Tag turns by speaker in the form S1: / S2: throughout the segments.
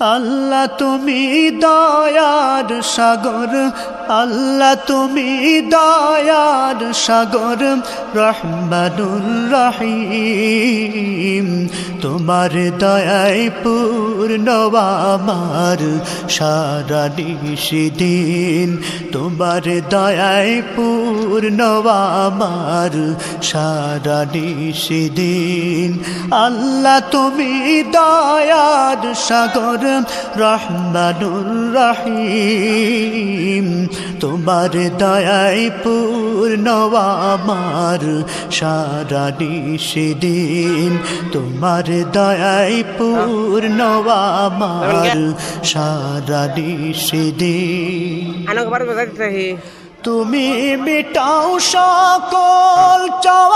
S1: আল্লাহ তুমি দয়ার সাগর, আল্লাহ তুমি দয়ার সাগর, রহমানুর রহিম। তোমার দয়ায় পূর্ণ আমার সারা দিন তোমার দয়ায় পূর্ণ আমার সারা দিন আল্লাহ তুমি দয়ার সাগর রহমানুর রহিম। তোমার দয়ায় পূর্ণ আমার সারা দিন তোমার দয়ায় পূর্ণ আমার সারা দিন
S2: আনক বার বাজাই দিতে
S1: তুমি মিটাও সকল চাওয়া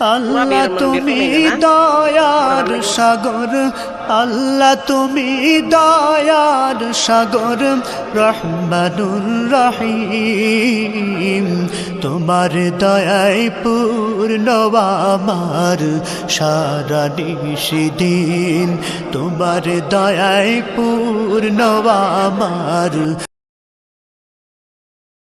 S1: আল্লাহ তুমি দয়ার সাগর আল্লাহ তুমি দয়ার সাগর রহমানুর রহিম। তোমার দয়ায় পূর্ণ আমার সারা দিন তোমার দয়ায় পূর্ণ আমার